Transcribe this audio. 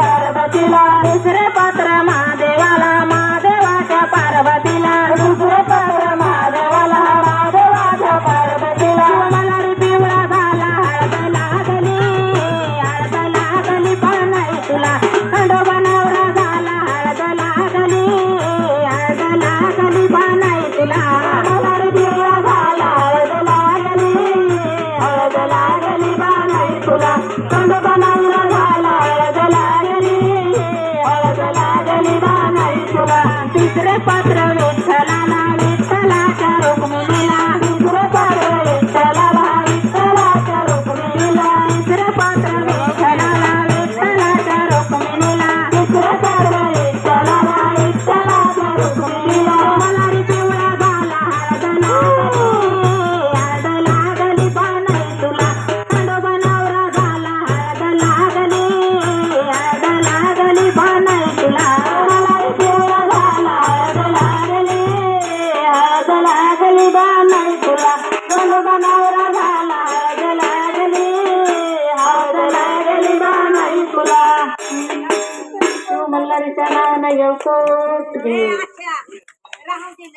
पार्वतीला दुसरे पात्र महादेवाला महादेवाच्या पार्वतीला दुसरे पात्र महादेवाला महादेवाच्या पार्वतीला. मला पिवळा झाला हळद लागली हळद लागली पण नाही तुला. खंडोबा नवरा झाला हळद लागली हळद लागली पण नाही तुला. मला पिवळा झाला हळद लागली हळद लागली पण नाही तुला. खंडोबा नवरा तिसरे पात्र विठ्ठलाला मल्हारीच्या नावानं येऊ कोट घे अच्छा राहू दे